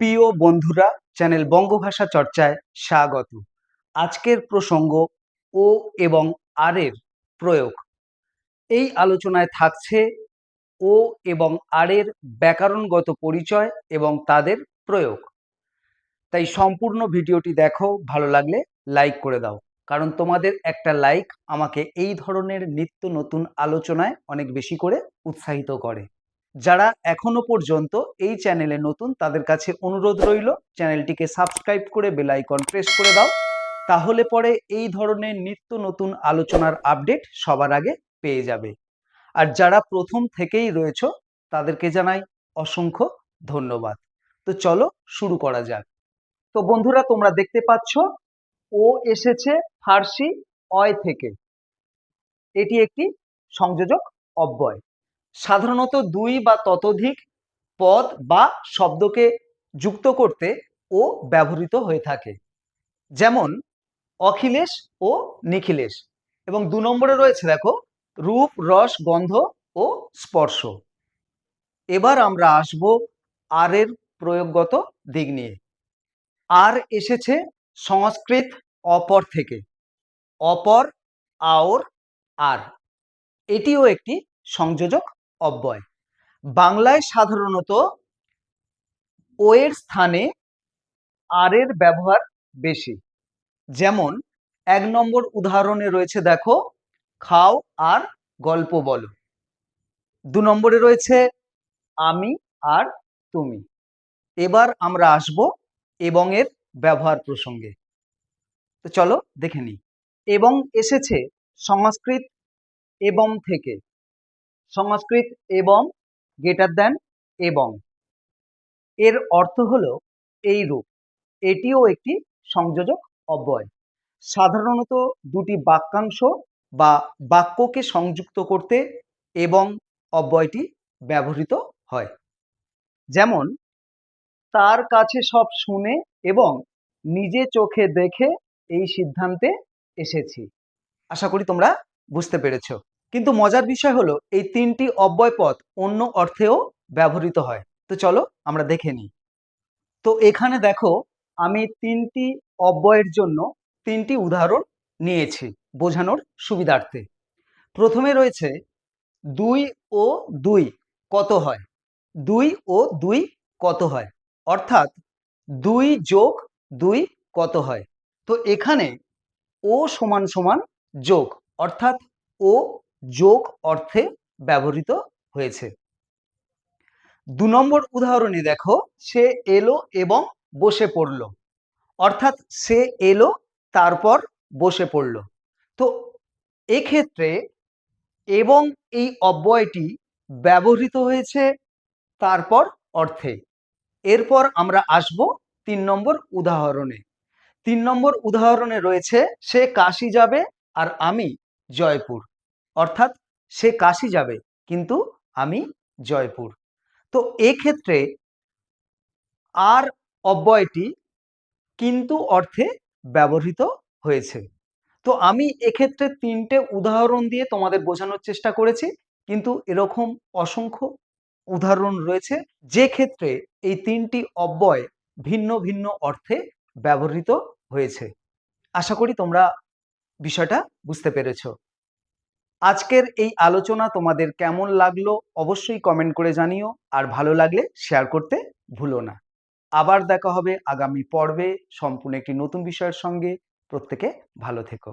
প্রিয় বন্ধুরা, চ্যানেল বঙ্গভাষা চর্চায় স্বাগত। আজকের প্রসঙ্গ ও এবং আর এর প্রয়োগ। এই আলোচনায় থাকছে ও এবং আর এর ব্যাকরণগত পরিচয় এবং তাদের প্রয়োগ। তাই সম্পূর্ণ ভিডিওটি দেখো, ভালো লাগলে লাইক করে দাও। কারণ তোমাদের একটা লাইক আমাকে এই ধরনের নিত্য নতুন আলোচনায় অনেক বেশি করে উৎসাহিত করে। যারা এখনও পর্যন্ত এই চ্যানেলে নতুন, তাদের কাছে অনুরোধ রইল, চ্যানেলটিকে সাবস্ক্রাইব করে বেল আইকন প্রেস করে দাও। তাহলে পরে এই ধরনের নিত্য নতুন আলোচনার আপডেট সবার আগে পেয়ে যাবে। আর যারা প্রথম থেকেই রয়েছে, তাদেরকে জানাই অসংখ্য ধন্যবাদ। তো চলো শুরু করা যাক। তো বন্ধুরা, তোমরা দেখতে পাচ্ছ, ও এসেছে ফার্সি অয় থেকে। এটি একটি সংযোজক অব্যয়। সাধারণত দুই বা ততোধিক পদ বা শব্দকে যুক্ত করতে ও ব্যবহৃত হয়ে থাকে। যেমন, অখিলেশ ও নিখিলেশ। এবং দু নম্বরে রয়েছে দেখো, রূপ, রস, গন্ধ ও স্পর্শ। এবার আমরা আসব আর এর প্রয়োগগত দিক নিয়ে। আর এসেছে সংস্কৃত অপর থেকে। অপর, আওর, আর। এটিও একটি সংযোজক অব্যয়। বাংলায় সাধারণত ও এর স্থানে আর এর ব্যবহার বেশি। যেমন, এক নম্বর উদাহরণে রয়েছে দেখো, খাও আর গল্প বলো। দু নম্বরে রয়েছে, আমি আর তুমি। এবার আমরা আসব এবং এর ব্যবহার প্রসঙ্গে। তো চলো দেখে নিই। এবং এসেছে সংস্কৃত এবং থেকে। সংস্কৃত এবং গেটার দেন এবং। এর অর্থ হলো এই রূপ। এটিও একটি সংযোজক অব্যয়। সাধারণত দুটি বাক্যাংশ বা বাক্যকে সংযুক্ত করতে এবং অব্যয়টি ব্যবহৃত হয়। যেমন, তার কাছে সব শুনে এবং নিজে চোখে দেখে এই সিদ্ধান্তে এসেছি। আশা করি তোমরা বুঝতে পেরেছ। কিন্তু মজার বিষয় হলো, এই তিনটি অব্যয় পদ অন্য অর্থেও ব্যবহৃত হয়। তো চলো আমরা দেখে নিই। তো এখানে দেখো, আমি তিনটি অব্যয়ের জন্য তিনটি উদাহরণ নিয়েছি বোঝানোর সুবিধার্থে। প্রথমে রয়েছে, দুই ও দুই কত হয়? দুই ও দুই কত হয়? অর্থাৎ দুই যোগ দুই কত হয়? তো এখানে ও সমান সমান যোগ, অর্থাৎ ও যোগ অর্থে ব্যবহৃত হয়েছে। দু নম্বর উদাহরণে দেখো, সে এলো এবং বসে পড়ল। অর্থাৎ সে এলো, তারপর বসে পড়ল। তো এক্ষেত্রে এবং এই অব্যয়টি ব্যবহৃত হয়েছে তারপর অর্থে। এরপর আমরা আসব তিন নম্বর উদাহরণে। তিন নম্বর উদাহরণে রয়েছে, সে কাশি যাবে আর আমি জয়পুর। অর্থাৎ সে কাশি যাবে, কিন্তু আমি জয়পুর। তো এক্ষেত্রে আর অব্যয়টি কিন্তু অর্থে ব্যবহৃত হয়েছে। তো আমি এক্ষেত্রে তিনটে উদাহরণ দিয়ে তোমাদের বোঝানোর চেষ্টা করেছি, কিন্তু এরকম অসংখ্য উদাহরণ রয়েছে, যে ক্ষেত্রে এই তিনটি অব্যয় ভিন্ন ভিন্ন অর্থে ব্যবহৃত হয়েছে। আশা করি তোমরা বিষয়টা বুঝতে পেরেছ। আজকের এই আলোচনা তোমাদের কেমন লাগল অবশ্যই কমেন্ট করে জানিও, আর ভালো লাগলে শেয়ার করতে ভুলো না। আবার দেখা হবে আগামী পর্বে, সম্পূর্ণ একটি নতুন বিষয়ের সঙ্গে। প্রত্যেকে ভালো থেকো।